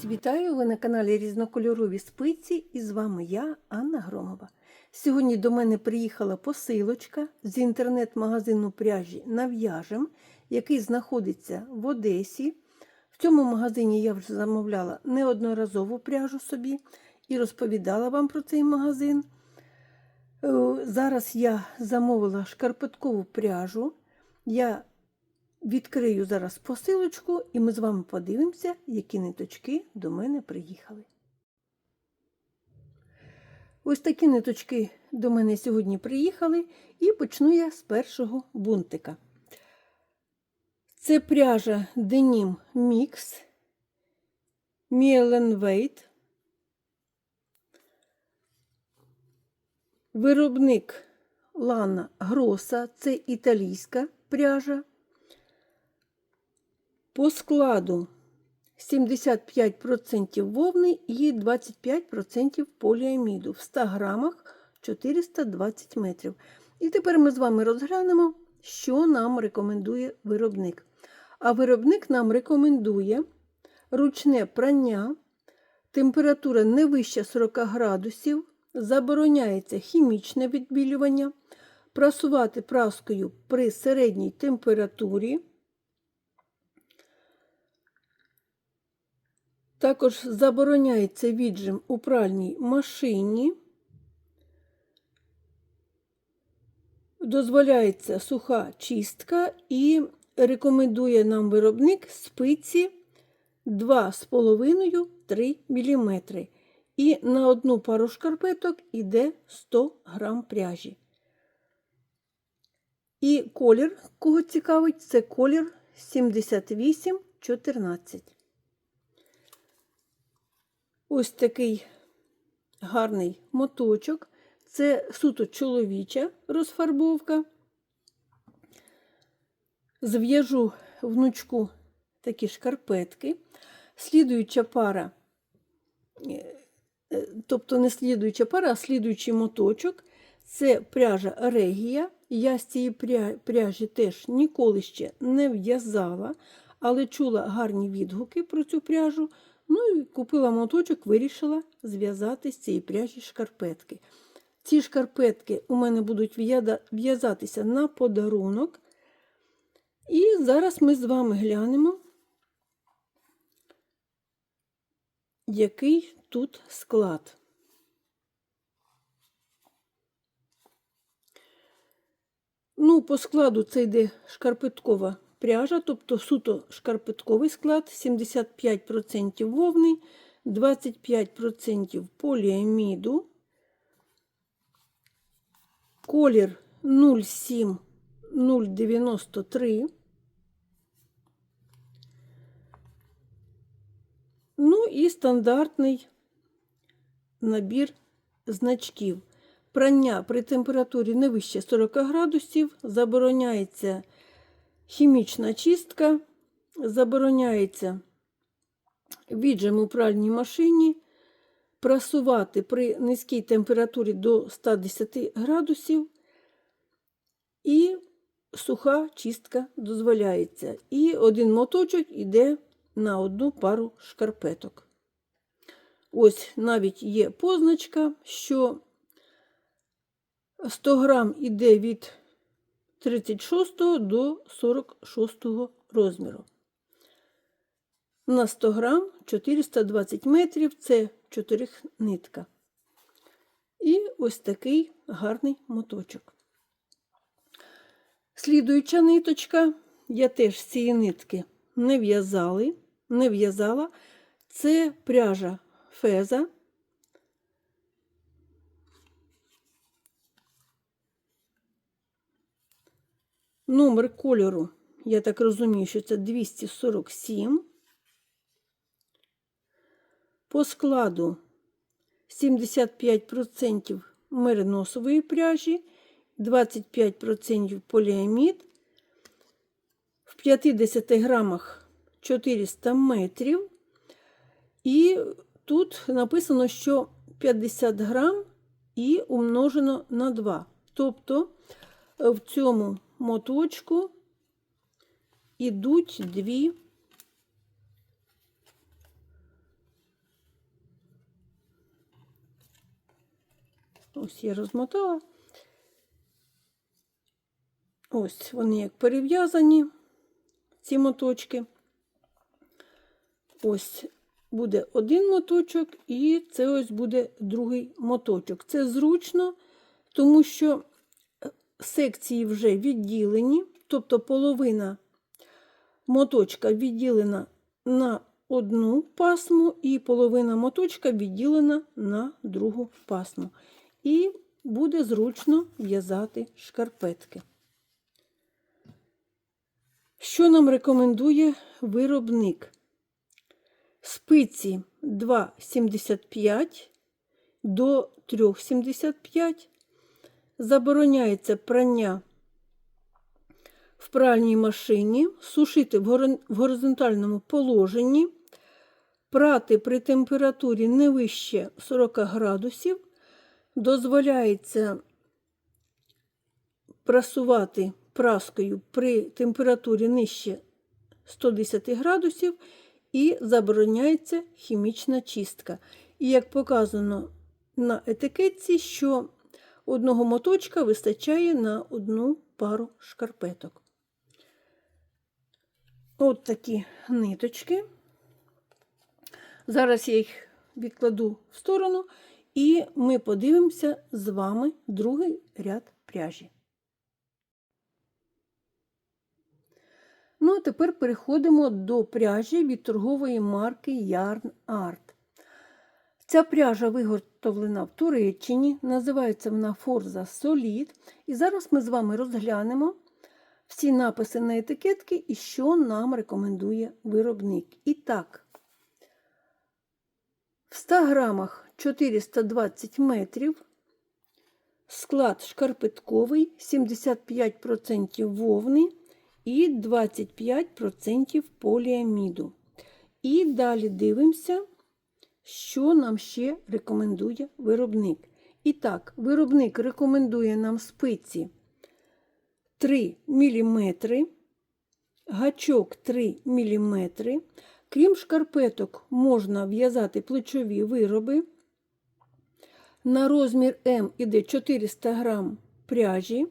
Друзі, вітаю! Ви на каналі Різнокольорові спиці і з вами я, Анна Громова. Сьогодні до мене приїхала посилочка з інтернет-магазину пряжі Нав'яжем, який знаходиться в Одесі. В цьому магазині я вже замовляла неодноразову пряжу собі і розповідала вам про цей магазин. Е, Зараз я замовила шкарпеткову пряжу. Я Відкрию зараз посилочку, і ми з вами подивимося, які ниточки до мене приїхали. Ось такі ниточки до мене сьогодні приїхали, і почну я з першого бунтика. Це пряжа Denim Mix Weight. Виробник Лана Гроса, це італійська пряжа. По складу 75% вовни і 25% поліаміду. В 100 грамах 420 метрів. І тепер ми з вами розглянемо, що нам рекомендує виробник. А виробник нам рекомендує ручне прання, температура не вища 40 градусів, забороняється хімічне відбілювання, прасувати праскою при середній температурі. Також забороняється віджим у пральній машині. Дозволяється суха чистка і рекомендує нам виробник спиці 2,5-3 мм. І на одну пару шкарпеток йде 100 грам пряжі. І колір, кого цікавить, це колір 7814. Ось такий гарний моточок. Це суто чоловіча розфарбовка. Зв'яжу внучку такі шкарпетки. Слідуюча пара, тобто не слідуюча пара, а слідуючий моточок це пряжа Регія. Я з цієї пряжі теж ніколи ще не в'язала, але чула гарні відгуки про цю пряжу. Ну і купила моточок, вирішила зв'язати з цієї пряжі шкарпетки. Ці шкарпетки у мене будуть в'язатися на подарунок. І зараз ми з вами глянемо, який тут склад. Ну, по складу це йде шкарпеткова пряжа, тобто суто шкарпетковий склад, 75% вовни, 25% поліаміду, колір 07093. Ну і стандартний набір значків. Прання при температурі не вище 40 градусів, забороняється хімічна чистка, забороняється віджим у пральній машині, прасувати при низькій температурі до 110 градусів, і суха чистка дозволяється. І один моточок йде на одну пару шкарпеток. Ось навіть є позначка, що 100 грам іде від 36 до 46 розміру. На 100 грам 420 метрів це 4 нитка. І ось такий гарний моточок. Слідуюча ниточка, я теж з цієї нитки не в'язали, не в'язала, це пряжа феза. Номер кольору, я так розумію, що це 247. По складу 75% мериносової пряжі, 25% поліамід. В 50 грамах 400 метрів. І тут написано, що 50 грам і умножено на 2. Тобто в цьому моточку ідуть дві ось я розмотала. Ось вони як перев'язані, ці моточки. Ось буде один моточок, і це ось буде другий моточок. Це зручно, тому що секції вже відділені, тобто половина моточка відділена на одну пасму, і половина моточка відділена на другу пасму. І буде зручно в'язати шкарпетки. Що нам рекомендує виробник? Спиці 2,75 до 3,75. Забороняється прання в пральній машині, сушити в горизонтальному положенні, прати при температурі не вище 40 градусів. Дозволяється прасувати праскою при температурі нижче 110 градусів і забороняється хімічна чистка. І як показано на етикетці, що одного моточка вистачає на одну пару шкарпеток. От такі ниточки. Зараз я їх відкладу в сторону, і ми подивимося з вами другий ряд пряжі. Ну, а тепер переходимо до пряжі від торгової марки Yarn Art. Ця пряжа виготовлена в Туреччині, називається вона Forza Solid. І зараз ми з вами розглянемо всі написи на етикетки і що нам рекомендує виробник. І так, в 100 грамах 420 метрів, склад шкарпетковий, 75% вовни і 25% поліаміду. І далі дивимося, що нам ще рекомендує виробник. І так, виробник рекомендує нам спиці 3 мм, гачок 3 мм. Крім шкарпеток, можна в'язати плечові вироби. На розмір М іде 400 грам пряжі.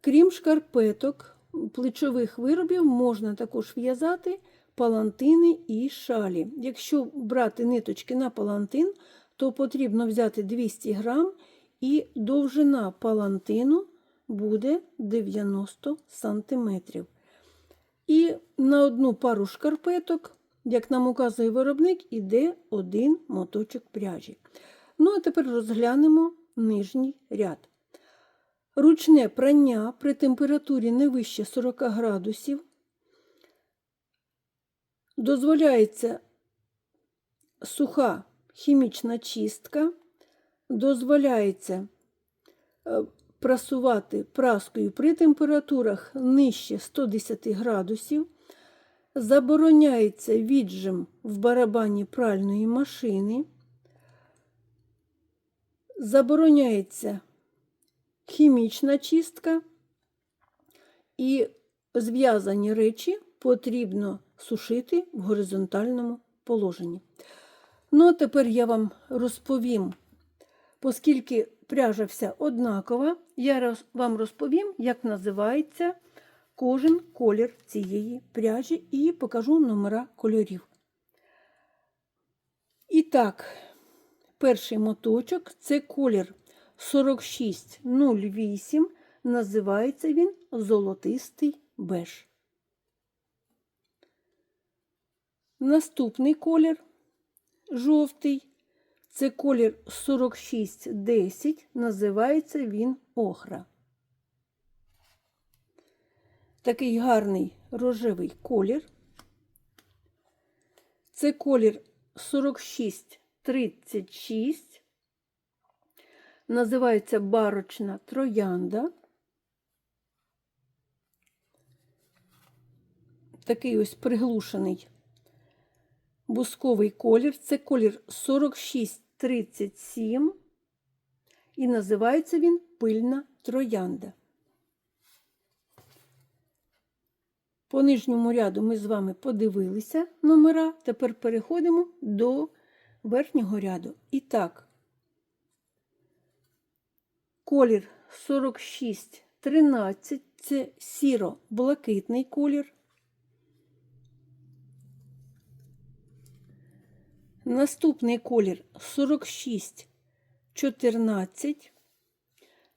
Крім шкарпеток, плечових виробів можна також в'язати палантини і шалі. Якщо брати ниточки на палантин, то потрібно взяти 200 грам і довжина палантину буде 90 см. І на одну пару шкарпеток, як нам указує виробник, іде один моточок пряжі. Ну, а тепер розглянемо нижній ряд. Ручне прання при температурі не вище 40 градусів. Дозволяється суха хімічна чистка, дозволяється е, прасувати праскою при температурах нижче 110 градусів. Забороняється віджим в барабані пральної машини. Забороняється хімічна чистка. І зв'язані речі потрібно сушити в горизонтальному положенні. Ну, а тепер я вам розповім, оскільки пряжа вся однакова, я вам розповім, як називається кожен колір цієї пряжі і покажу номера кольорів. І так, перший моточок це колір 4608, називається він золотистий беж. Наступний колір жовтий. Це колір 4610, називається він охра. Такий гарний рожевий колір. Це колір 4636, називається барочна троянда. Такий ось приглушений бусковий колір. Це колір 4637 і називається він пильна троянда. По нижньому ряду ми з вами подивилися номера. Тепер переходимо до верхнього ряду. І так, Колір 4613 це сіро-блакитний колір. Наступний колір 4614.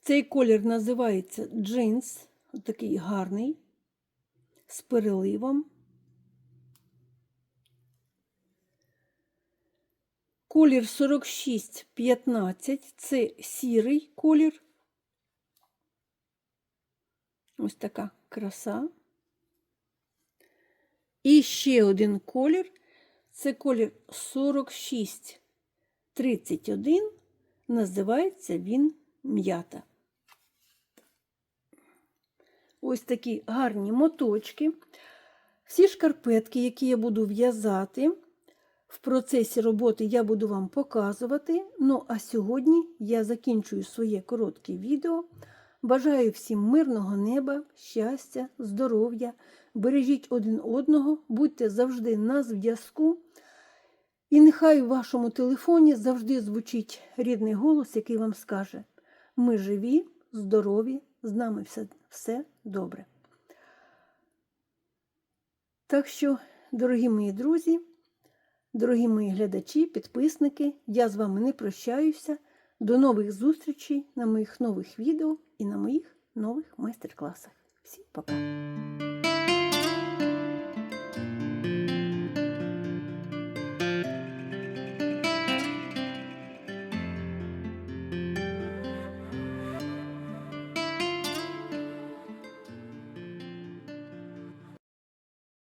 Цей колір називається джинс, такий гарний, з переливом. Колір 4615 це сірий колір. Ось така краса. І ще один колір це колір 4631. Називається він м'ята. Ось такі гарні моточки. Всі шкарпетки, які я буду в'язати, в процесі роботи я буду вам показувати. Ну, а сьогодні я закінчую своє коротке відео. Бажаю всім мирного неба, щастя, здоров'я. Бережіть один одного, будьте завжди на зв'язку. І нехай у вашому телефоні завжди звучить рідний голос, який вам скаже: ми живі, здорові, з нами все, все добре. Так що, дорогі мої друзі, дорогі мої глядачі, підписники, я з вами не прощаюся. До нових зустрічей на моїх нових відео і на моїх нових майстер-класах. Всім пока!